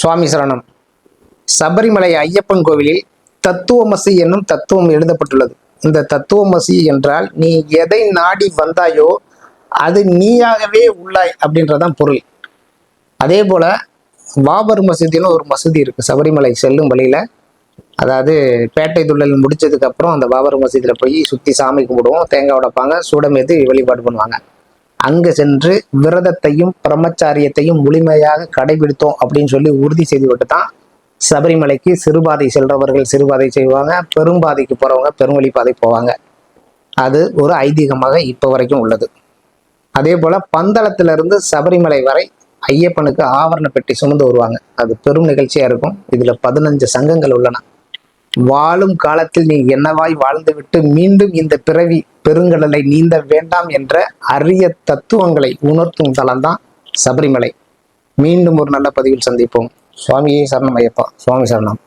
சுவாமி சரணம். சபரிமலை ஐயப்பன் கோவிலில் தத்துவமசி என்னும் தத்துவம் எழுதப்பட்டுள்ளது. இந்த தத்துவமசி என்றால் நீ எதை நாடி வந்தாயோ அது நீயாகவே உள்ளாய் அப்படின்றதான் பொருள். அதே போல பாபர் மசூதின்னு ஒரு மசூதி இருக்கு. சபரிமலை செல்லும் வழியில. அதாவது பேட்டை துள்ளல் முடிச்சதுக்கு அப்புறம் அந்த பாபர் மசூதியில போய் சுத்தி சாமி கும்பிடுவோம். தேங்காய் உடைப்பாங்க சூடமேத்து வழிபாடு பண்ணுவாங்க. அங்கு சென்று விரதத்தையும் பிரம்மச்சாரியத்தையும் முழுமையாக கடைபிடித்தோம் அப்படின்னு சொல்லி உறுதி செய்து விட்டு தான் சபரிமலைக்கு சிறுபாதை செல்றவர்கள் சிறுபாதை செய்வாங்க பெரும்பாதைக்கு போறவங்க பெருவழி பாதை போவாங்க. அது ஒரு ஐதீகமாக இப்போ வரைக்கும் உள்ளது. அதே போல பந்தளத்துல இருந்து சபரிமலை வரை ஐயப்பனுக்கு ஆவரண பெட்டி சுமந்து வருவாங்க. அது பெரும் நிகழ்ச்சியா இருக்கும். இதுல பதினஞ்சு சங்கங்கள் உள்ளன. வாழும் காலத்தில் நீ என்னவாய் வாழ்ந்துவிட்டு மீண்டும் இந்த பிறவி பெருங்கடலை நீந்த வேண்டாம் என்ற அரிய தத்துவங்களை உணர்த்தும் தலம்தான் சபரிமலை. மீண்டும் ஒரு நல்ல பதிவில் சந்திப்போம். சுவாமியே சரணம் ஐயப்பா. சுவாமி சரணம்.